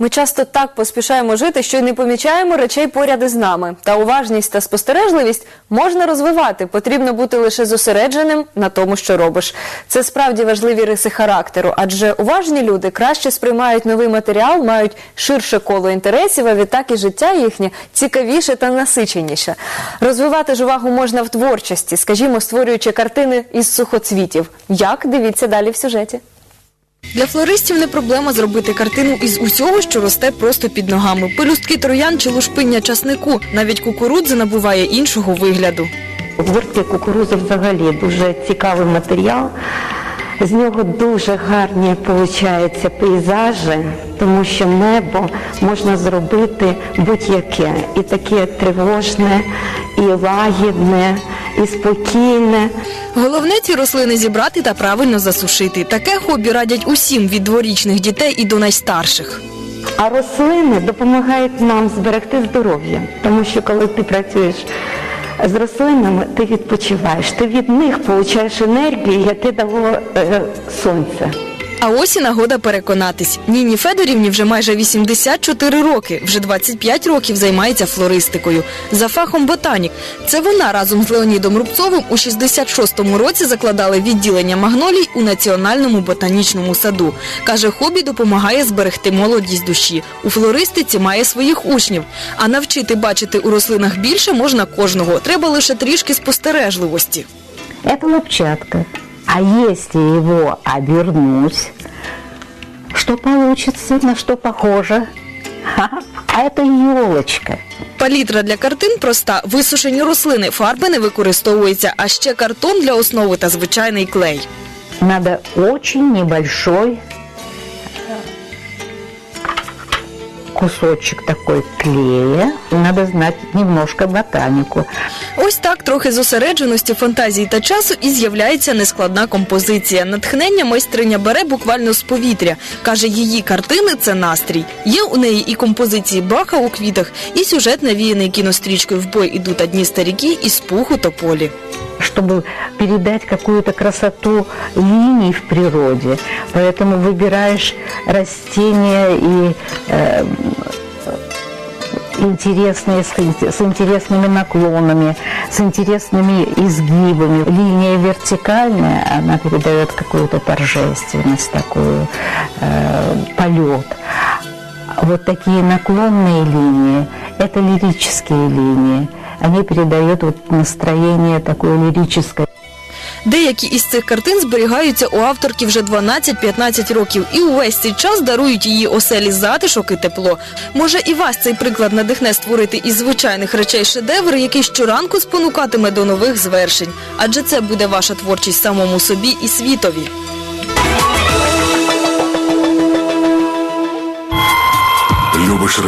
Ми часто так поспішаємо жити, що й не помічаємо речей поряд із нами. Та уважність та спостережливість можна розвивати. Потрібно бути лише зосередженим на тому, що робиш. Це справді важливі риси характеру, адже уважні люди краще сприймають новий матеріал, мають ширше коло інтересів, а відтак і життя їхнє цікавіше та насиченіше. Розвивати ж увагу можна в творчості, скажімо, створюючи картини із сухоцвітів. Як дивіться далі в сюжеті. Для флористів не проблема зробити картину із усього, що росте просто під ногами. Пелюстки троян чи лушпиння часнику. Навіть кукурудза набуває іншого вигляду. Гуртки кукурузи взагалі дуже цікавий матеріал. З нього дуже гарні получаються пейзажі, тому що небо можна зробити будь-яке. І таке тривожне, і лагідне, і спокійне. Головне ці рослини зібрати та правильно засушити. Таке хобі радять усім від дворічних дітей і до найстарших. А рослини допомагають нам зберегти здоров'я, тому що коли ти працюєш з рослинами, ти відпочиваєш, ти від них получаєш енергію, яке дало е, сонце. А ось і нагода переконатись. Ніні Федорівні вже майже 84 роки. Вже 25 років займається флористикою. За фахом ботанік. Це вона разом з Леонідом Рубцовим у 66-му році закладали відділення магнолій у Національному ботанічному саду. Каже, хобі допомагає зберегти молодість душі. У флористиці має своїх учнів. А навчити бачити у рослинах більше можна кожного. Треба лише трішки спостережливості. Это лапчатка. А если его обернуть, что получится, на что похоже? А это елочка. Палітра для картин проста. Висушені рослини, фарби не використовуються, а ще картон для основи та звичайний клей. Надо очень небольшой кусочек такой клея. Надо знать немножко ботанику. Ось так трохи зосередженості, фантазії та часу і з'являється нескладна композиція. Натхнення майстриня бере буквально з повітря. Каже, її картини це настрій. Є у неї і композиції Баха у квітах, і сюжет навіяний кінострічкою в бой ідуть одні старіки із пуху тополі. чтобы передать какую-то красоту линий в природе. Поэтому выбираешь растения и э, интересные, с, интересными наклонами, с интересными изгибами. Линия вертикальная, она передает какую-то торжественность, такую э, полет. Вот такие наклонные линии – это лирические линии. Они передают вот настроение такое лирическое. Деякі із цих картин зберігаються у авторки вже 12-15 років, і увесь цей час дарують її оселі затишок і тепло. Може, і вас цей приклад надихне створити із звичайних речей шедевр, який щоранку спонукатиме до нових звершень, адже це буде ваша творчість самому собі і світові. Любиш